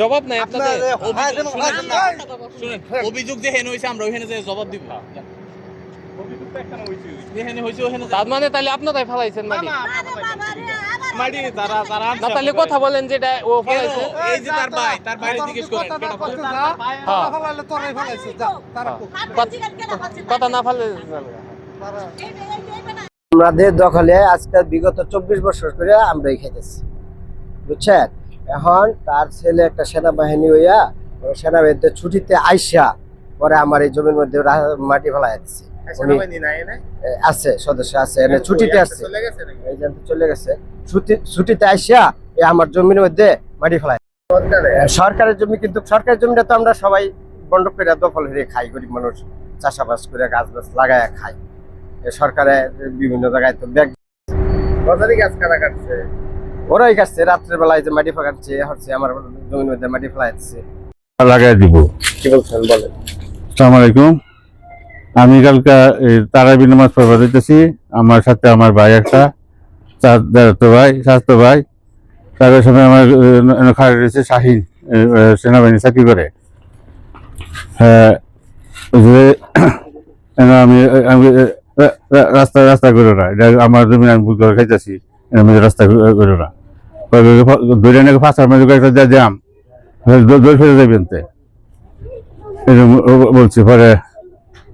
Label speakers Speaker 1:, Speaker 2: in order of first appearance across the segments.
Speaker 1: জবাব নাই আপনাদের
Speaker 2: শুনেন অভিযোগ যে হেন হয়েছে আমরা ওইখানে জবাব দিব যেখানে
Speaker 1: তার মানে তাহলে আপনারাই ফালাইছেন মাটি
Speaker 2: মাটি তারা তারা
Speaker 1: না তাহলে কথা বলেন যেটা ও? ফালাইছে
Speaker 2: এই যে তার ভাই তার বাইরে জিজ্ঞেস করেন
Speaker 1: কথা না ফালে
Speaker 3: আমাদের দখলে আজকে বিগত চব্বিশ বছর করে আমরাই খাইতেছি বুঝছেন এখন তার ছেলে একটা সেনাবাহিনী হইয়া সেনাবাহিনীতে ছুটিতে আইসা পরে আমার এই জমির মধ্যে মাটি উনি এ, আছে সদস্য আছে এনে ছুটিতে আসছে চলে গেছে ছুটিতে আইসা এই আমার জমির মধ্যে মাটি ফেলাই সরকারের জমি কিন্তু সরকারের জমিটা তো আমরা সবাই বন্ডক করে দখল হয়ে খাই গরিব মানুষ চাষাবাস করে গাছ গাছ লাগায় খাই। এ সরকারে বিভিন্ন জায়গায় তো ব্যাগ ওরাই কাটছে রাত্রের বেলায় যে মাটি ফাঁকাচ্ছে হচ্ছে আমার জমির মধ্যে মাটি ফেলাই
Speaker 4: লাগাই দিব।
Speaker 3: কি বলছেন বলেন।
Speaker 4: আসসালামু আলাইকুম। আমি কালকে তারাবি নামাজ পড়বা দিতেছি। আমার সাথে আমার ভাই একটা চার ভাই স্বাস্থ্য ভাই। তাদের সময় আমার খাড়ি রয়েছে শাহিন সেনাবাহিনী চাকরি করে। হ্যাঁ আমি আমি রাস্তা রাস্তা করো না এটা আমার জমি আমি ভুল করে খাইতেছি। আমি রাস্তা করো না ধরে নাকি ফাঁসার মধ্যে একটা যা জাম দৌড় ফেলে যাবেন তে বলছি পরে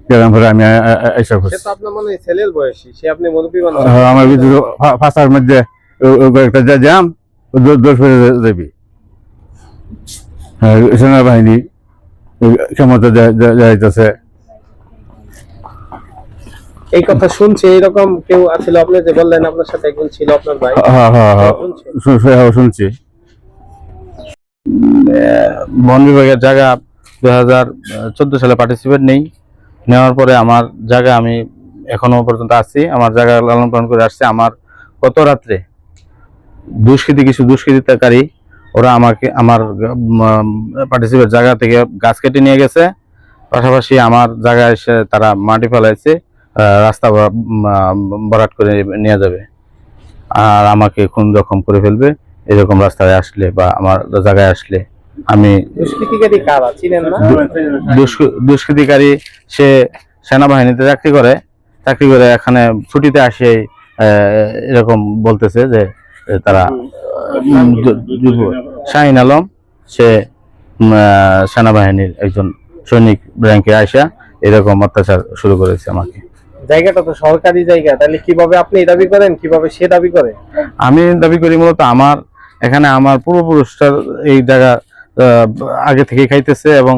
Speaker 4: গেলাম পরে আমি আ- করছি।
Speaker 3: হয়
Speaker 4: আমার ফাঁসার মধ্যে একটা যা ও দৌড় ফেলে যাবি। সেনাবাহিনী ক্ষমতা যাইতেছে
Speaker 3: এই কথা শুনছে এরকম কেউ ছিল আপনি যে বললেন আপনার সাথে একজন ছিল আপনার ভাই।
Speaker 4: হ্যাঁ হ্যাঁ হ্যাঁ
Speaker 3: শুনছে?
Speaker 4: শু- হ্যাঁ, শুনছি।
Speaker 5: বন বিভাগের জায়গা দুই হাজার চোদ্দ সালে পার্টিসিপেট নেই। নেওয়ার পরে আমার জায়গা আমি এখনও পর্যন্ত আছি আমার জায়গা লালন পালন করে আসছে। আমার গত রাত্রে দুষ্কৃতি কিছু দুষ্কৃতিকারী ওরা আমাকে আমার পার্টিসিপেট জায়গা থেকে গাছ কেটে নিয়ে গেছে। পাশাপাশি আমার জায়গায় এসে তারা মাটি ফেলাইছে। রাস্তা ভরাট করে নিয়ে যাবে। আর আমাকে খুন জখম করে ফেলবে এরকম রাস্তায় আসলে বা আমার জায়গায় আসলে আমি
Speaker 3: দুষ্কৃতিকারী
Speaker 5: সে সেনাবাহিনীতে চাকরি করে চাকরি করে এখানে ছুটিতে আসে এরকম বলতেছে যে তারা শাহিন আলম সে সেনাবাহিনীর একজন সৈনিক র্যাঙ্কে আসা এরকম অত্যাচার শুরু করেছে আমাকে।
Speaker 3: জায়গাটা তো সরকারি জায়গা, তাহলে কীভাবে আপনি দাবি করেন? কীভাবে সে দাবি করে?
Speaker 5: আমি দাবি করি মূলত আমার, এখানে আমার পূর্বপুরুষরা এই জায়গা আগে থেকে খাইতেছে এবং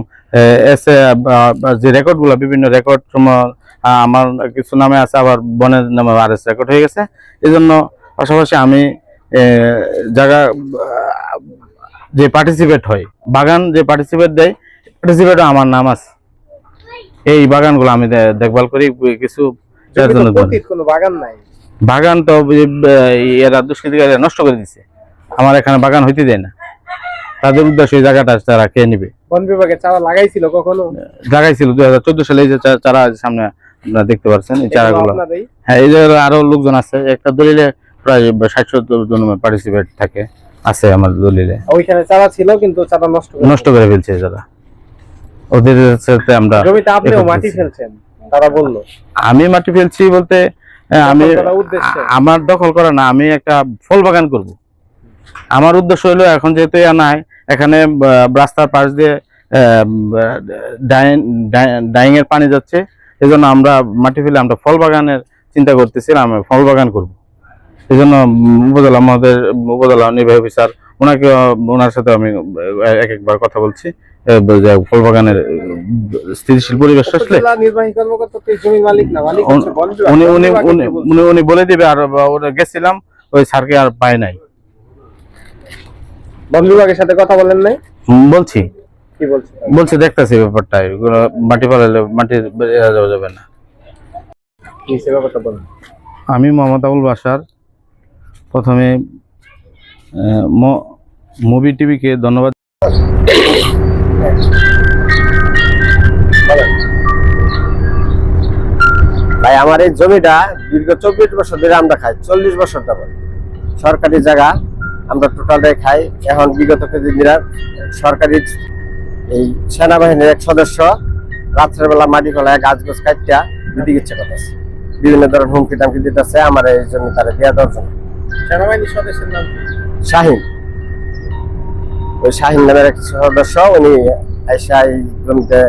Speaker 5: এসে যে রেকর্ডগুলো, বিভিন্ন রেকর্ড আমার কিছু নামে আছে, আবার বনের নামে আর এস রেকর্ড হয়ে গেছে। এই জন্য পাশাপাশি আমি জায়গা যে পার্টিসিপেট হয়, বাগান যে পার্টিসিপেট দেয় পার্টিসিপেটও আমার নাম আছে। এই বাগানগুলো আমি দেখভাল করি কিছু
Speaker 3: বাগান নাই?
Speaker 5: বাগান তো এরা দুষ্কৃতিকারীরা নষ্ট করে দিছে। আমার এখানে বাগান হইতে দেয় না। তাদের উদ্দেশ্য এই জায়গাটা তারা খেয়ে নিবে।
Speaker 3: বন বিভাগে চারা লাগাইছিল কখনো?
Speaker 5: লাগাইছিল দুই হাজার চোদ্দ সালে এই যে চারা সামনে আপনারা দেখতে পাচ্ছেন এই চারাগুলো। হ্যাঁ এই জায়গায় আরও লোকজন আছে। একটা দলিলে প্রায় ষাট সত্তর জন পার্টিসিপেট থাকে আছে আমার দলিলে।
Speaker 3: ওইখানে চারা ছিল কিন্তু চারা নষ্ট
Speaker 5: নষ্ট করে ফেলছে যারা ওদের সাথে আমরা
Speaker 3: জমিতে আপনিও মাটি ফেলছেন তারা বলল।
Speaker 5: আমি মাটি ফেলছি বলতে আমি আমার দখল করা না আমি একটা ফল বাগান করব। আমার উদ্দেশ্য হলো এখন যেহেতু নাই এখানে রাস্তার পাশ দিয়ে ডাইং এর পানি যাচ্ছে এই জন্য আমরা মাটি ফেলে আমরা ফল বাগানের চিন্তা করতেছিলাম আমি ফল বাগান করব। এই জন্য উপজেলা আমাদের উপজেলা নির্বাহী অফিসার ওনাকে ওনার সাথে আমি এক একবার কথা বলছি। আহ, ফল বাগানের স্থিতিশীল পরিবেশ আসলে উনি-। উনি উনি উনি বলে দিবে আর ওরা গেছিলাম ওই স্যারকে আর পাই নাই।
Speaker 3: বন বিভাগের সাথে কথা বলেন নাই?
Speaker 5: হুম, বলছি।
Speaker 3: বলছে?
Speaker 5: বলছি দেখতেছি ব্যাপারটা মাটি মাটি যাওয়া যাবে না। আমি মোহাম্মদ আবুল বাসার প্রথমে মুভি টিভিকে ধন্যবাদ।
Speaker 3: ভাই আমার এই জমিটা দীর্ঘ চব্বিশ বছর ধরে আমরা খাই চল্লিশ বছর যাবত সরকারি জায়গা আমরা টোটালটাই খাই। এখন বিগত কিছুদিন সরকারি এই সেনাবাহিনীর এক সদস্য রাত্রের বেলা মাটি ফেলায় গাছ গাছ কাটিয়া দিদি ইচ্ছে করতেছে। বিভিন্ন ধরনের হুমকি টামকি দিতেছে আমার এই জমি তারা দেওয়া দেওয়ার
Speaker 6: সেনাবাহিনীর সদস্যের নাম?
Speaker 3: শাহিন। ওই শাহিন নামের এক সদস্য, উনি এসে জমিতে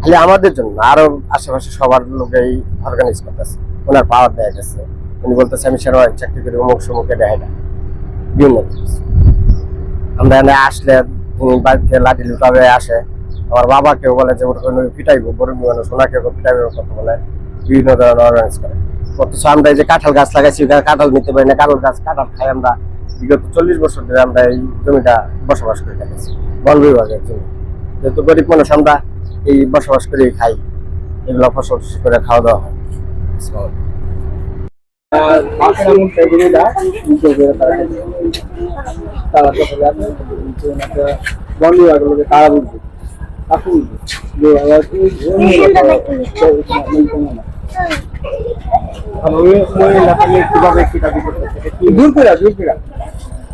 Speaker 3: খালি আমাদের জন্য আরও আশেপাশে সবার লোকেই অর্গানাইজ করতেছে। ওনার পাওয়ার দেয়া গেছে। উনি বলতেছে, আমি সেরকম চাকরি করি, অমুক সমুখে দেয় না। বিভিন্ন আমরা এনে আসলে তিনি বাড়িতে লাঠি লুটাবে, আসে। আমার বাবাকেও বলে যে ওটা পিটাইবো, বড় মানে সোনাকে পিটাইবো কথা বলে। বিভিন্ন ধরনের অর্গানাইজ করে। অথচ আমরা যে কাঁঠাল গাছ লাগাইছি, কাঁঠাল নিতে পারি না, কাঁঠাল গাছ, কাঁঠাল খাই আমরা। বিগত চল্লিশ বছর ধরে আমরা এই জমিটা বসবাস করে থাকেছি, বন বিভাগের জমি। যেহেতু গরিব মানুষ, আমরা এই বসবাস করে খাই, এগুলো ফসল করে খাওয়া দাওয়া হয়।
Speaker 7: তার তার